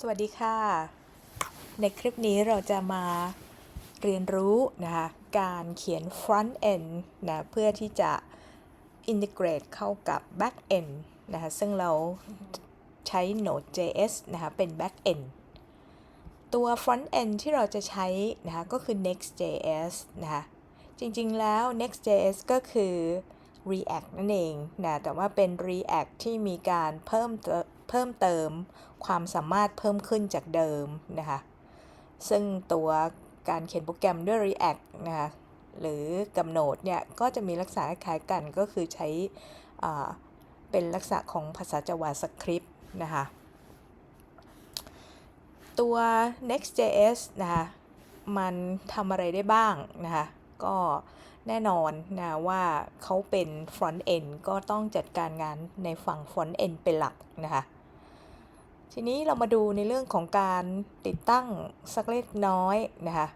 สวัสดีค่ะ ในคลิปนี้เราจะมาเรียนรู้นะคะการเขียน front end นะเพื่อที่จะ integrate เข้ากับ back end นะคะซึ่งเราใช้ Node.js นะคะเป็น back end ตัว front end ที่เราจะใช้นะคะก็คือ Next.js นะคะจริงๆแล้ว Next.js ก็คือ React นั่นเองนะแต่ว่าเป็น React ที่มีการเพิ่มเติมเพิ่มเติมความสามารถเพิ่มขึ้นจากเดิมนะคะซึ่งตัวการเขียนโปรแกรมด้วย React นะคะหรือกำหนดเนี่ยก็จะมีลักษณะคล้ายกันก็คือใช้เป็นลักษณะของภาษา JavaScript นะคะตัว Next.js นะคะมันทำอะไรได้บ้างนะคะก็ แน่นอนนะว่าเขาเป็น front end ก็ต้องจัดการงานในฝั่ง front end เป็นหลักนะคะ ทีนี้เรามาดูในเรื่องของการติดตั้งสักเล็กน้อยนะคะ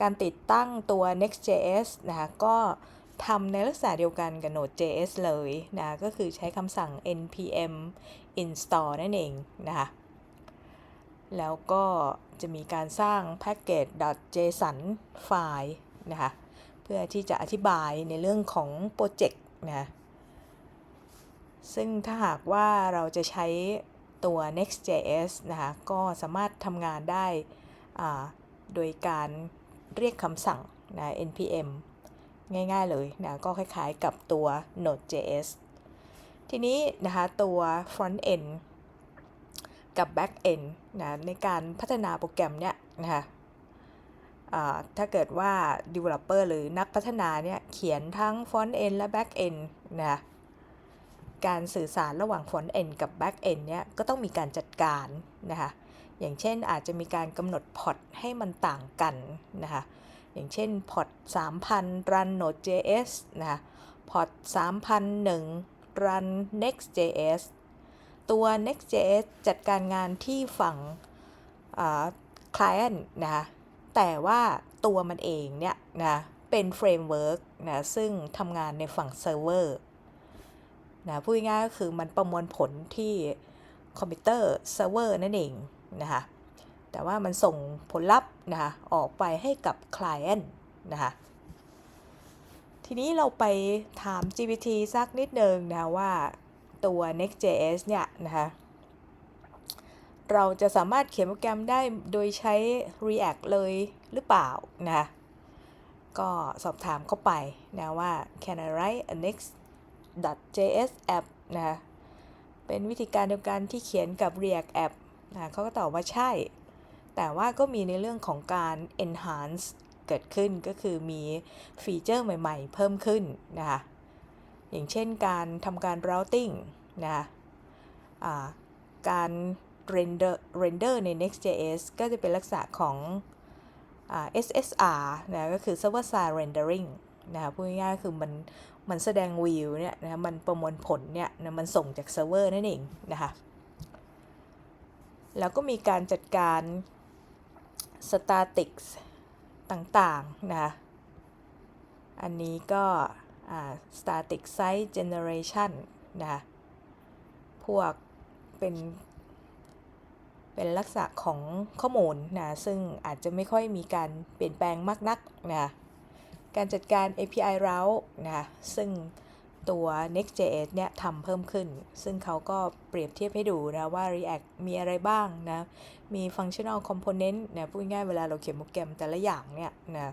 การติดตั้งตัว Next.js นะคะก็ทำในลักษณะเดียวกันกับ Node.js เลยนะก็คือใช้คำสั่ง npm install นั่นเองนะคะแล้วก็จะมีการสร้าง package.json ไฟล์นะคะ พื่อที่จะอธิบายในเรื่องของโปรเจกต์นะซึ่งถ้าหากว่าเราจะใช้ตัว Next.js นะคะก็สามารถทำงานได้โดยการเรียกคำสั่งนะ npm ง่ายๆเลยนะก็คล้ายๆกับตัว Node.js ทีนี้นะคะตัว front end กับ back end นะในการพัฒนาโปรแกรมเนี่ยนะคะ ถ้าเกิดว่า developer หรือนักพัฒนาเนี่ยเขียนทั้ง front end และ back end นะการสื่อสารระหว่าง front end กับ back end เนี่ยก็ต้องมีการจัดการนะคะอย่างเช่นอาจจะมีการกำหนดพอร์ตให้มันต่างกันนะคะอย่างเช่นพอร์ต3,000 run Node.js นะคะพอร์ต3,001 run Next.js ตัว Next.js จัดการงานที่ฝั่ง client นะคะ แต่ว่าตัวมันเองเนี่ยนะเป็นเฟรมเวิร์กนะซึ่งทำงานในฝั่งเซิร์ฟเวอร์นะพูดง่ายก็คือมันประมวลผลที่คอมพิวเตอร์เซิร์ฟเวอร์นั่นเองนะคะแต่ว่ามันส่งผลลัพธ์นะคะออกไปให้กับ client นะคะทีนี้เราไปถาม GPT สักนิดนึงนะว่าตัว Next.js เนี่ยนะคะ เราจะสามารถเขียนโปรแกรมได้โดยใช้ React เลยหรือเปล่านะคะก็สอบถามเข้าไปนะว่า can I write a next.js app นะคะเป็นวิธีการเดียวกันที่เขียนกับ React app นะเขาก็ตอบว่าใช่ แต่ว่าก็มีในเรื่องของการ enhance เกิดขึ้นก็คือมีฟีเจอร์ใหม่ๆ เพิ่มขึ้นนะคะอย่างเช่นการทำการ routing นะคะการ render render ใน Next.js ก็จะเป็นลักษณะของ SSR นะก็คือ server side rendering นะคะพูดง่ายๆคือมันมันแสดงวิวเนี่ยนะมันประมวลผลเนี่ยนะมันส่งจากเซิร์ฟเวอร์นั่นเองนะคะแล้วก็มีการจัดการ statics ต่างๆนะอันนี้ก็ static site generation นะพวกเป็น เป็นลักษณะของข้อมูลนะซึ่งอาจจะไม่ค่อยมีการเปลี่ยนแปลงมากนักนะการจัดการ API route นะซึ่งตัว Next.js เนี่ยทำเพิ่มขึ้น ซึ่งเขาก็เปรียบเทียบให้ดูนะว่า React มีอะไรบ้างนะ มี functional component นะพูดง่ายเวลาเราเขียนโปรแกรมแต่ละอย่างเนี่ยนะ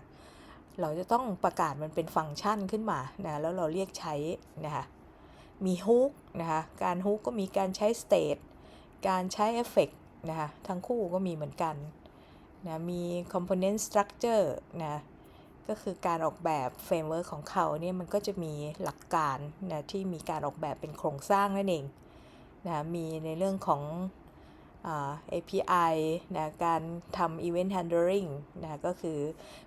เราจะต้องประกาศมันเป็นฟังก์ชันขึ้นมานะแล้วเราเรียกใช้นะคะมี hook นะคะการ hook ก็มีการใช้ state การใช้ effect นะคะทั้งคู่ก็มีเหมือนกันนะมี component structure นะก็คือการออกแบบเฟรมเวิร์กของเขาเนี่ยมันก็จะมีหลักการนะที่มีการออกแบบเป็นโครงสร้างนั่นเองนะมีในเรื่องของ API นะการทำ event handling นะก็คือ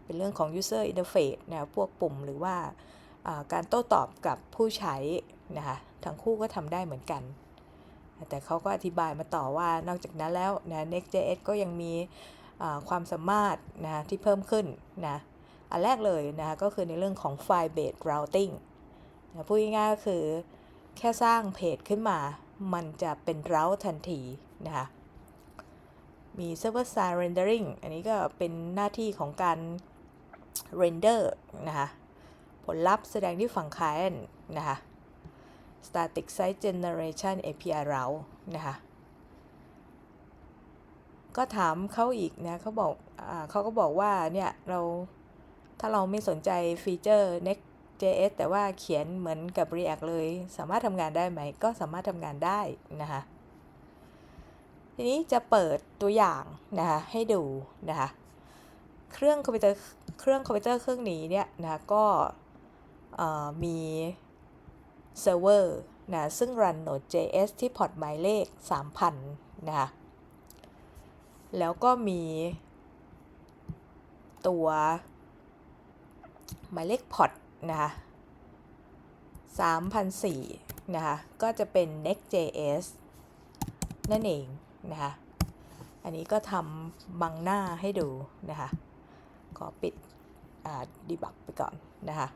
เป็นเรื่องของ user interface นะพวกปุ่มหรือว่าการโต้ตอบกับผู้ใช้นะคะทั้งคู่ก็ทำได้เหมือนกัน แต่เขาก็อธิบายมาต่อว่านอกจากนั้นแล้วนะ Next.js ก็ยังมีความสามารถนะที่เพิ่มขึ้นนะอันแรกเลยนะคะก็คือในเรื่องของ file based routing นะพูดง่ายๆก็คือแค่สร้างเพจขึ้นมา มันจะเป็น route ทันทีนะคะมี server side rendering อันนี้ก็เป็นหน้าที่ของการ render นะคะผลลัพธ์แสดงที่ฝั่ง client นะคะ static site generation API route นะคะก็ถามเขาอีกนะเขาบอกอเขาก็บอกว่าเนี่ยเราถ้าเราไม่สนใจฟีเจอร์ Next.js แต่ว่าเขียนเหมือนกับ React เลย สามารถทำงานได้ไหม ก็สามารถทำงานได้นะคะทีนี้จะเปิดตัวอย่างนะคะให้ดูนะคะเครื่องคอมพิวเตอร์เครื่องคอมพิวเตอร์เครื่องนี้เนี่ยนะก็มี เซิร์ฟเวอร์นะซึ่งรัน Node.js ที่พอร์ตหมายเลข 3,000 นะคะแล้วก็มีตัวหมายเลขพอร์ตนะคะ3,004นะคะก็จะเป็น Next.js นั่นเองนะคะอันนี้ก็ทำบังหน้าให้ดูนะคะขอปิดดีบักไปก่อนนะคะ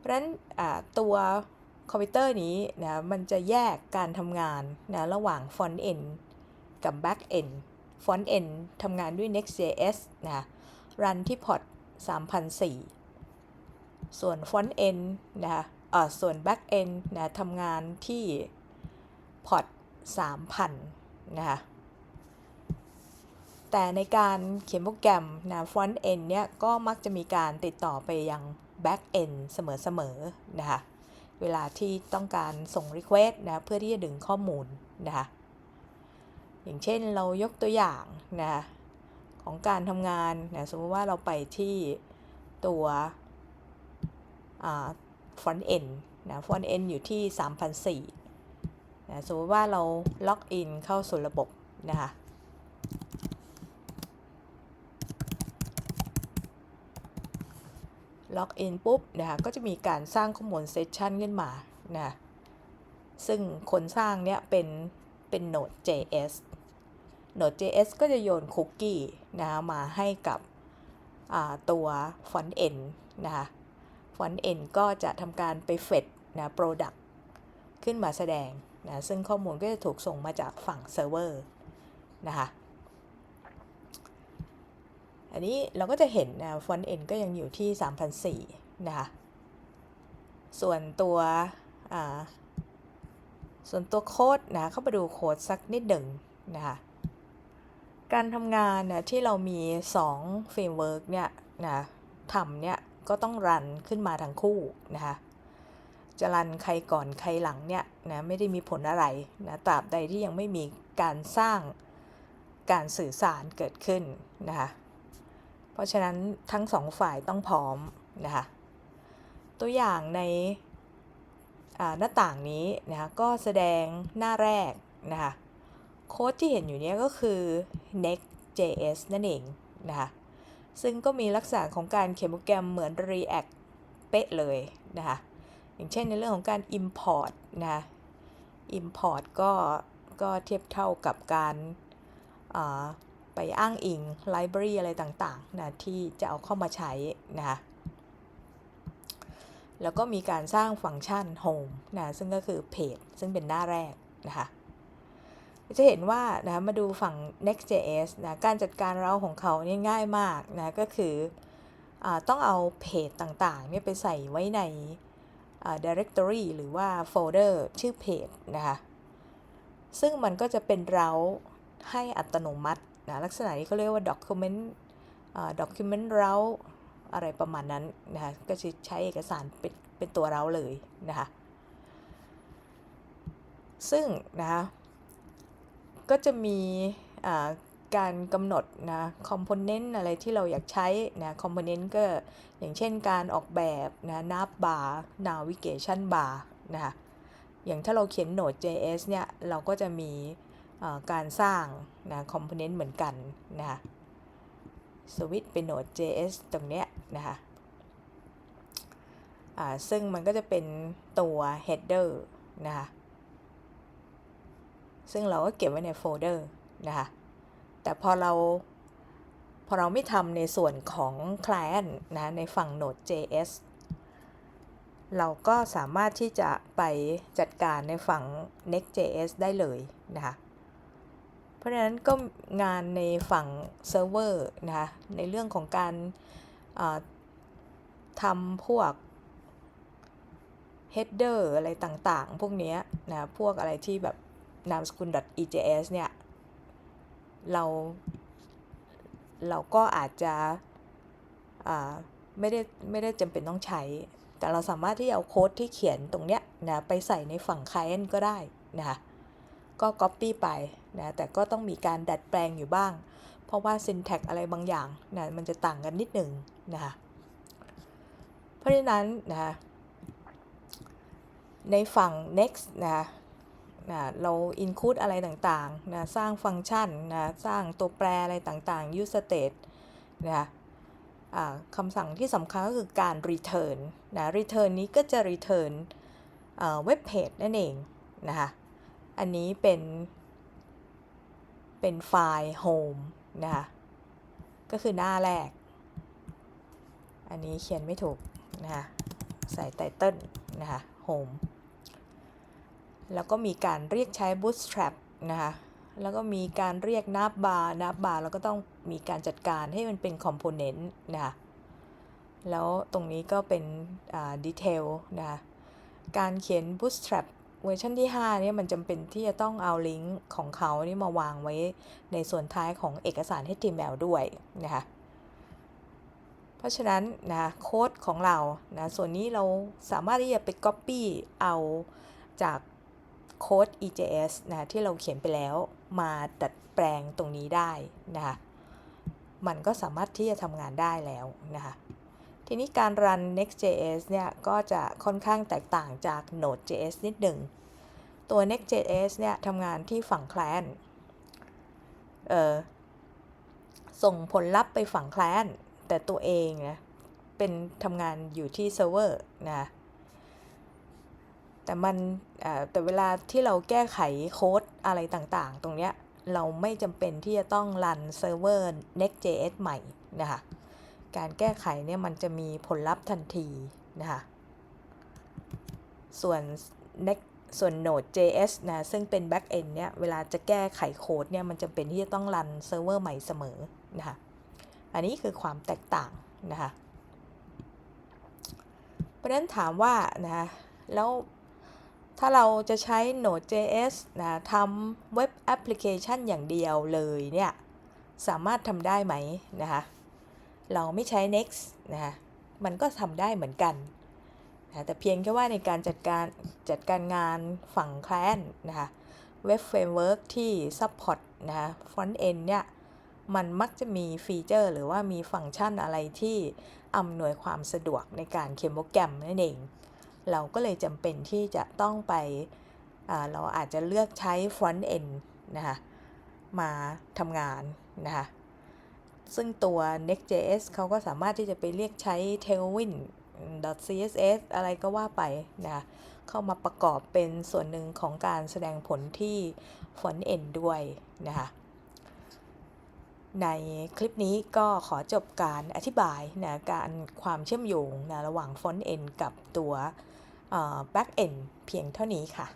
เพราะฉะนั้นตัวคอมพิวเตอร์นี้นะมันจะแยกการทำงานนะระหว่าง Front End กับ Back End Front End ทำงานด้วย Next.js นะรันที่พอร์ต3,004 ส่วน Front End นะอ่าส่วน Back End นะทำงานที่พอร์ต3,000นะคะแต่ในการเขียนโปรแกรมนะ front end เนี่ยก็มักจะมีการติดต่อไปยัง back end เสมอๆนะคะ เวลาที่ต้องการส่ง request นะเพื่อที่จะดึงข้อมูลนะคะอย่างเช่นเรายกตัวอย่างนะของการทำงานนะสมมติว่าเราไปที่ตัว front end นะ front end อยู่ที่ 3,004นะสมมติว่าเราล็อกอินเข้าสู่ระบบนะคะ ล็อกอินปุ๊บนะคะก็จะมีการสร้างข้อมูลเซสชันขึ้นมานะซึ่งคนสร้างเนี้ยเป็นเป็น Node.js Node.js ก็จะโยนคุกกี้นะมาให้กับตัว Front End นะคะ Front End ก็จะทำการไปเฟดนะ Product ขึ้นมาแสดงนะซึ่งข้อมูลก็จะถูกส่งมาจากฝั่งเซิร์ฟเวอร์นะคะ อันนี้เราก็จะเห็นนะ front end ก็ยังอยู่ที่ 3,004นะคะ ส่วนตัวส่วนตัวโค้ดนะเข้าไปดูโค้ดสักนิดหนึ่งนะคะการทำงานนะที่เรามี2 framework เนี่ยนะทำเนี่ยก็ต้องรันขึ้นมาทั้งคู่นะคะจะรันใครก่อนใครหลังเนี่ยนะไม่ได้มีผลอะไรนะตราบใดที่ยังไม่มีการสร้างการสื่อสารเกิดขึ้นนะคะ เพราะฉะนั้นทั้งสองฝ่ายต้องพร้อมนะคะตัวอย่างในหน้าต่างนี้นะคะก็แสดงหน้าแรกนะคะโค้ดที่เห็นอยู่นี้ก็คือ Next.js นั่นเองนะคะซึ่งก็มีลักษณะของการเขียนโปรแกรมเหมือน React เป๊ะเลยนะคะอย่างเช่นในเรื่องของการ import นะะ import ก็ก็เทียบเท่ากับการ อ้างอิง library อะไรต่างๆนะที่จะเอาเข้ามาใช้นะคะแล้วก็มีการสร้างฟังก์ชัน home นะซึ่งก็คือ page ซึ่งเป็นหน้าแรกนะคะจะเห็นว่านะมาดูฝั่ง Next.js นะการจัดการเราของเขาเนี่ยง่ายมากนะก็คืออต้องเอาเพจต่างๆเนี่ยไปใส่ไว้ใน directory หรือว่าโฟลเดอร์ชื่อเพจนะคะซึ่งมันก็จะเป็นเราให้อัตโนมัติ นะลักษณะนี้เขาเรียกว่า document document route อะไรประมาณนั้นนะคะก็จะใช้เอกสารเป็นเป็นตัวเราเลยนะคะซึ่งนะคะก็จะมีการกำหนดนะคอมโพเนนต์อะไรที่เราอยากใช้นะคอมโพเนนต์ก็อย่างเช่นการออกแบบนะนับบาร์นาวิเกชันบาร์นะคะอย่างถ้าเราเขียน Node.js เนี่ย เราก็จะมี การสร้างนะคอมโพเนนต์เหมือนกันนะคะสวิตเป็น Node.js ตรงเนี้ยนะคะซึ่งมันก็จะเป็นตัว header นะคะซึ่งเราก็เก็บไว้ในโฟลเดอร์นะคะแต่พอเราพอเราไม่ทำในส่วนของ Client นะในฝั่ง Node.js เราก็สามารถที่จะไปจัดการในฝั่ง Next.js ได้เลยนะคะ เพราะฉะนั้นก็งานในฝั่งเซิร์ฟเวอร์นะคะในเรื่องของการาทำพวก header อะไรต่างๆ พวกนี้นะพวกอะไรที่แบบนามสกุล .ejs เนี่ยเราเราก็อาจจะไม่ได้ไม่ได้จำเป็นต้องใช้ แต่เราสามารถที่จะเอาโค้ดที่เขียนตรงเนี้ยนะไปใส่ในฝั่ง client ก็ได้นะคะก็ copy ไป นะแต่ก็ต้องมีการดัดแปลงอยู่บ้าง เพราะว่า syntax อะไรบางอย่างนะมันจะต่างกันนิดหนึ่งนะคะเพราะฉะนั้นนะคะในฝั่ง next นะนะเรา include อะไรต่างๆนะสร้างฟังก์ชันนะสร้างตัวแปรอะไรต่างๆ use state นะคะคำสั่งที่สำคัญก็คือการ return นะ return นี้ก็จะ return เว็บเพจนั่นเองนะคะ อันนี้เป็น เป็นไฟล์ home นะคะก็คือหน้าแรก อันนี้เขียนไม่ถูกนะคะใส่ไตเติลนะคะ home แล้วก็มีการเรียกใช้ bootstrap นะคะแล้วก็มีการเรียกนับบาร์นับบาร์แล้วก็ต้องมีการจัดการให้มันเป็น component นะคะแล้วตรงนี้ก็เป็นดีเทลนะคะการเขียน bootstrap เวอร์ชันที่5เนี่ยมันจำเป็นที่จะต้องเอาลิงก์ของเขานี่มาวางไว้ในส่วนท้ายของเอกสาร HTML ด้วยนะคะเพราะฉะนั้นนะโค้ดของเรานะส่วนนี้เราสามารถที่จะไป Copy เอาจากโค้ด EJS นะที่เราเขียนไปแล้วมาดัดแปลงตรงนี้ได้นะคะมันก็สามารถที่จะทำงานได้แล้วนะคะ ทีนี้การรัน Next.js เนี่ยก็จะค่อนข้างแตกต่างจาก Node.js นิดหนึ่ง ตัว Next.js เนี่ยทำงานที่ฝั่ง client เอ่อส่งผลลัพธ์ไปฝั่ง client แต่ตัวเองนะเป็นทำงานอยู่ที่เซิร์ฟเวอร์นะแต่มันแต่เวลาที่เราแก้ไขโค้ดอะไรต่างๆ ตรงเนี้ยเราไม่จำเป็นที่จะต้องรันเซิร์ฟเวอร์ Next.js ใหม่นะคะ การแก้ไขเนี่ยมันจะมีผลลัพธ์ทันทีนะคะส่วน next ส่วน Node.js นะซึ่งเป็น backend เนี่ยเวลาจะแก้ไขโค้ดเนี่ยมันจำเป็นที่จะต้องรันเซิร์ฟเวอร์ใหม่เสมอนะคะอันนี้คือความแตกต่างนะคะเพราะฉะนั้นถามว่านะแล้วถ้าเราจะใช้ Node.js นะทำเว็บแอปพลิเคชันอย่างเดียวเลยเนี่ย สามารถทำได้ไหมนะคะ เราไม่ใช้ next นะคะมันก็ทำได้เหมือนกันนะแต่เพียงแค่ว่าในการจัดการจัดการงานฝั่ง client นะคะเว็บเฟรมเวิร์กที่ support นะคะ front end เนี่ยมันมักจะมีฟีเจอร์ หรือว่ามีฟังก์ชันอะไรที่อำนวยความสะดวกในการเขียนโปรแกรมนั่นเอง เราก็เลยจำเป็นที่จะต้องไปเราอาจจะเลือกใช้ front end นะคะมาทำงานนะคะ ซึ่งตัว Next.js เขาก็สามารถที่จะไปเรียกใช้ tailwind .css อะไรก็ว่าไปนะเข้ามาประกอบเป็นส่วนหนึ่งของการแสดงผลที่ front end ด้วยนะคะในคลิปนี้ก็ขอจบการอธิบายนะการความเชื่อมโยงนะระหว่าง front end กับตัว back end เพียงเท่านี้ค่ะ